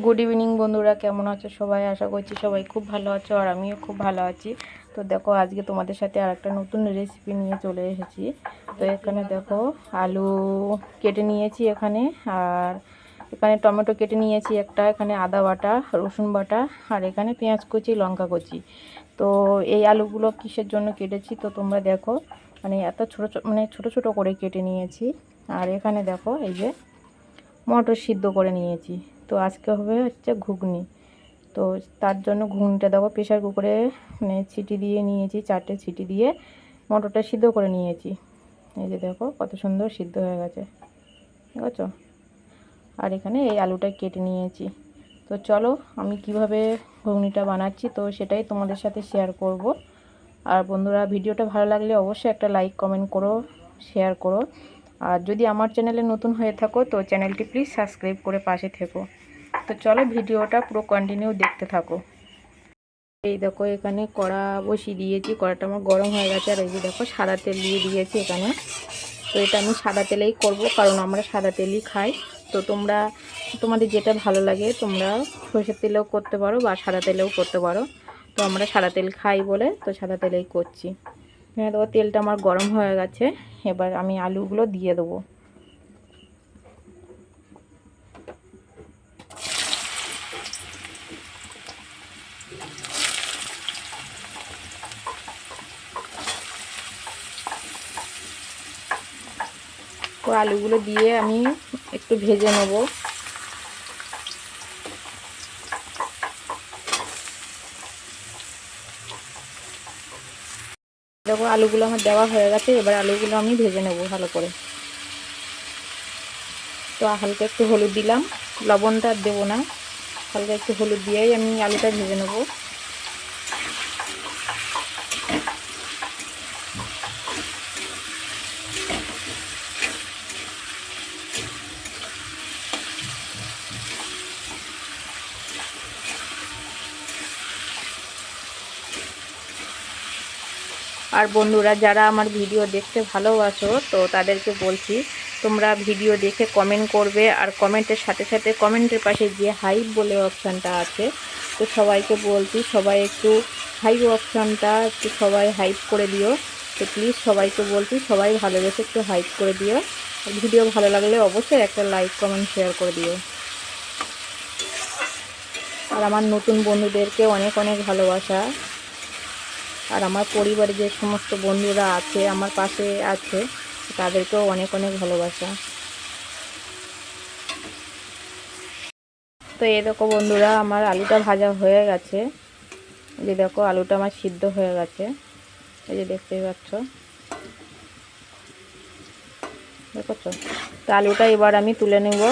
Good evening বন্ধুরা। কেমন আছো সবাই? আশা করছি সবাই খুব ভালো আছো আর আমিও খুব ভালো আছি। তো দেখো, আজকে তোমাদের সাথে আর একটা নতুন রেসিপি নিয়ে চলে এসেছি। তো এখানে দেখো, আলু কেটে নিয়েছি এখানে আর এখানে টমেটো কেটে নিয়েছি একটা, এখানে আদা বাটা, রসুন বাটা আর এখানে পেঁয়াজ কুচি, লঙ্কা কুচি। তো এই আলুগুলো কিসের জন্য কেটেছি তো তোমরা দেখো মানে এত ছোটো মানে ছোটো ছোটো করে কেটে নিয়েছি। আর এখানে দেখো, এই যে মটর সিদ্ধ করে নিয়েছি। তো আজকে হবে হচ্ছে ঘুগনি। তো তার জন্য ঘুগনিটা দেখো প্রেশার কুকারে মানে ছিটি দিয়ে নিয়েছি, চারটে ছিটি দিয়ে মটরটা সিদ্ধ করে নিয়েছি। এই যে দেখো কত সুন্দর সিদ্ধ হয়ে গেছে। ঠিক আছে আর এখানে এই আলুটা কেটে নিয়েছি। তো চলো আমি কীভাবে ঘুগনিটা বানাচ্ছি তো সেটাই তোমাদের সাথে শেয়ার করব। আর বন্ধুরা, ভিডিওটা ভালো লাগলে অবশ্যই একটা লাইক কমেন্ট করো শেয়ার করো। আর যদি আমার চ্যানেলে নতুন হয়ে থাকো তো চ্যানেলটি প্লিজ সাবস্ক্রাইব করে পাশে থেকো। তো চলো ভিডিওটা পুরো কন্টিনিউ দেখতে থাকো। এই দেখো এখানে কড়া বসিয়ে দিয়েছি, কড়াটা আমার গরম হয়ে গেছে, আর এই যে দেখো সাদা তেল দিয়ে দিয়েছি এখানে। তো এটা আমি সাদা তেলেই করব, কারণ আমরা সাদা তেলই খাই। তো তোমরা, তোমাদের যেটা ভালো লাগে, তোমরা সরষের তেলেও করতে পারো বা সাদা তেলেও করতে পারো। তো আমরা সাদা তেল খাই বলে তো সাদা তেলেই করছি। হ্যাঁ দেখো তেলটা আমার গরম হয়ে গেছে, এবার আমি আলুগুলো দিয়ে দেবো তো আলুগুলো দিয়ে আমি একটু ভেজে নেব। দেখো, আলুগুলো আমার দেওয়া হয়ে গেছে, এবার আলুগুলো আমি ভেজে নেব ভালো করে। তো হালকা একটু হলুদ দিলাম, লবণটা আর দেবো না। হালকা একটু হলুদ দিয়েই আমি আলুটা ভেজে নেব। আর বন্ধুরা, যারা আমার ভিডিও দেখতে ভালোবাসো, তো তাদেরকে বলছি, তোমরা ভিডিও দেখে কমেন্ট করবে, আর কমেন্টের সাথে সাথে কমেন্টের পাশে যে হাইপ বলে অপশানটা আছে, তো সবাইকে বলছি, সবাই একটু হাইপ অপশানটা একটু সবাই হাইপ করে দিও। তো প্লিজ সবাইকে বলছি, সবাই ভালোবেসে একটু হাইপ করে দিও। ভিডিও ভালো লাগলে অবশ্যই একটা লাইক কমেন্ট শেয়ার করে দিও। আর আমার নতুন বন্ধুদেরকে অনেক অনেক ভালোবাসা। আর আমার পরিবারে যে সমস্ত বন্ধুরা আছে, আমার পাশে আছে, তাদেরকেও অনেক অনেক ভালোবাসা। তো এই দেখো বন্ধুরা, আমার আলুটা ভাজা হয়ে গেছে। যে দেখো, আলুটা আমার সিদ্ধ হয়ে গেছে। এই যে দেখতেই পাচ্ছ। দেখো তো আলুটা এবার আমি তুলে নেব।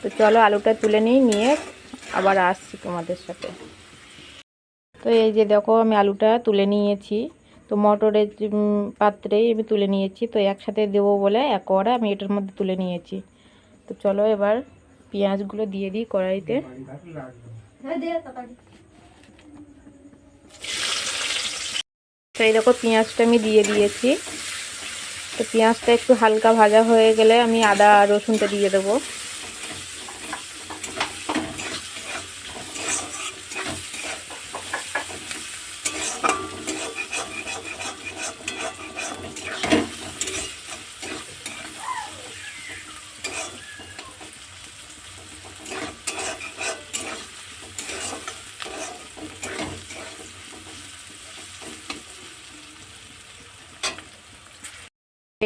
তো চলো আলুটা তুলে নিই, নিয়ে আবার আসছি তোমাদের সাথে। তো এই যে দেখো আমি আলুটা তুলে নিয়েছি। তো মটরের পাত্রেই আমি তুলে নিয়েছি। তো একসাথে দেবো বলে এক কড়া আমি এটার মধ্যে তুলে নিয়েছি। তো চলো এবার পেঁয়াজগুলো দিয়ে দিই কড়াইতে। তো এই দেখো পেঁয়াজটা আমি দিয়ে দিয়েছি। তো পেঁয়াজটা একটু হালকা ভাজা হয়ে গেলে আমি আদা রসুনটা দিয়ে দেবো।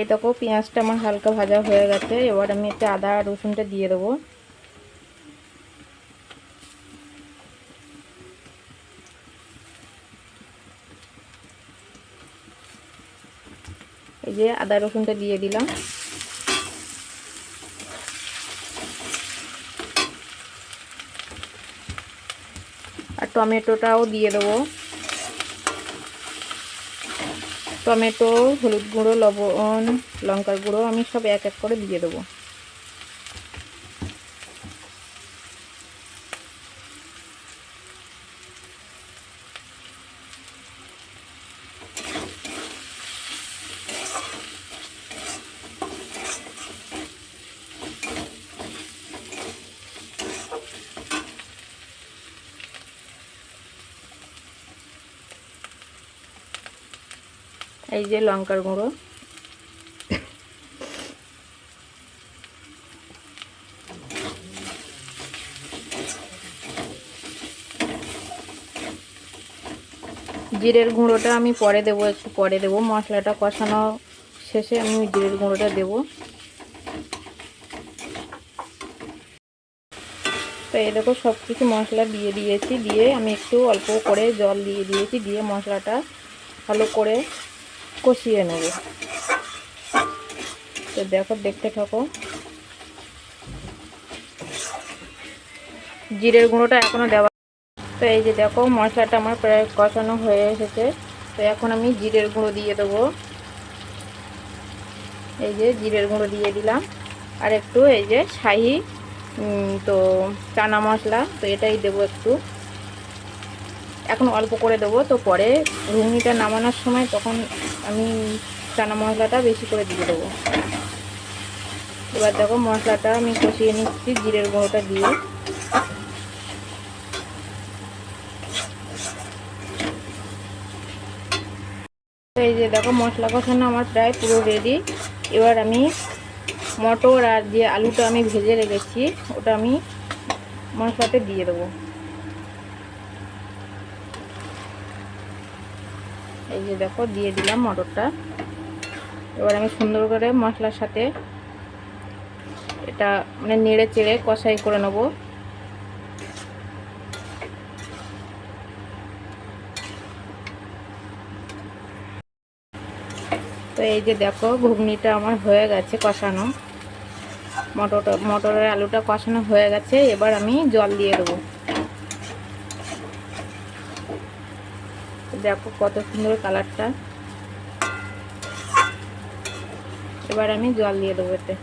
এই দেখো, পেঁয়াজটা আমার হালকা ভাজা হয়ে গেছে। এবার আমি এতে আদা রসুনটা দিয়ে দেবো। এই যে আদা রসুনটা দিয়ে দিলাম। আর টমেটোটাও দিয়ে দেবো। টমেটো হলুদ গুঁড়ো লবণ লঙ্কার গুঁড়ো আমি সব এক এক করে দিয়ে দেবো। এই যে লঙ্কার গুঁড়ো। জিরের গুঁড়োটা আমি পরে দেবো, একটু পরে দেবো। মশলাটা কষানো শেষে আমি জিরের গুঁড়োটা দেবো। তো এই দেখো সব কিছু মশলা দিয়ে দিয়েছি, দিয়ে আমি একটু অল্প করে জল দিয়ে দিয়েছি, দিয়ে মশলাটা ভালো করে কষিয়ে নেব। তো দেখো, দেখতে থাকো। জিরের গুঁড়োটা এখনও দেওয়া তো এই যে দেখো, মশলাটা আমার প্রায় কষানো হয়ে এসেছে। তো এখন আমি জিরের গুঁড়ো দিয়ে দেবো। এই যে জিরের গুঁড়ো দিয়ে দিলাম। আর একটু এই যে শাহি তো চানা মশলা, তো এটাই দেবো একটু। এখন অল্প করে দেবো। তো পরে ঘুগনিটা নামানোর সময় তখন আমি চানা মশলাটা বেশি করে দিয়ে দেবো। এবার দেখো মশলাটা আমি কষিয়ে নিচ্ছি জিরের গুঁড়োটা দিয়ে। এই যে দেখো মশলা কষানো আমার প্রায় পুরো রেডি এবার আমি মটর আর যে আলুটা আমি ভেজে রেখেছি, ওটা আমি মশলাতে দিয়ে দেবো। এই যে দেখো, দিয়ে দিলাম মটরটা। এবার আমি সুন্দর করে মশলার সাথে এটা মানে নেড়ে চেড়ে কষাই করে নেব। তো এই যে দেখো, ঘুগনিটা আমার হয়ে গেছে কষানো। মটরটা মটরের আলুটা কষানো হয়ে গেছে, এবার আমি জল দিয়ে দেবো। দেখো কত সুন্দর কালারটা। এবার আমি জল দিয়ে দেবো এতে।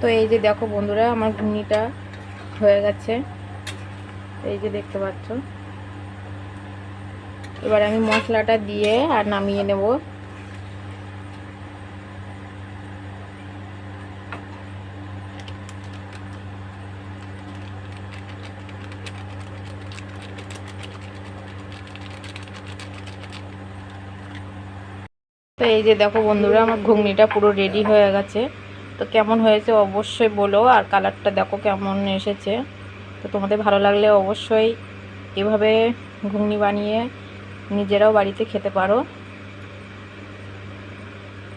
তো এই যে দেখো বন্ধুরা, আমার ঘুগনিটা হয়ে গেছে। এই যে দেখতে পাচ্ছ। এবার আমি মশলাটা দিয়ে আর নামিয়ে নেব। তো এই যে দেখো বন্ধুরা, আমার ঘুগনিটা পুরো রেডি হয়ে গেছে। তো কেমন হয়েছে অবশ্যই বলো, আর কালারটা দেখো কেমন এসেছে। তো তোমাদের ভালো লাগলে অবশ্যই এভাবে ঘুগনি বানিয়ে নিজেরাও বাড়িতে খেতে পারো।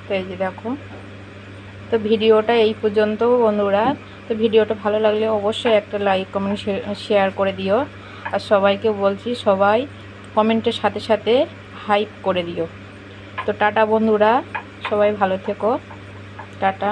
তো এই যে দেখো, তো ভিডিওটা এই পর্যন্ত বন্ধুরা। তো ভিডিওটা ভালো লাগলে অবশ্যই একটা লাইক কমেন্ট শেয়ার করে দিও। আর সবাইকে বলছি, সবাই কমেন্টের সাথে সাথে হাইপ করে দিও। তো টাটা বন্ধুরা, সবাই ভালো থেকো। টাটা।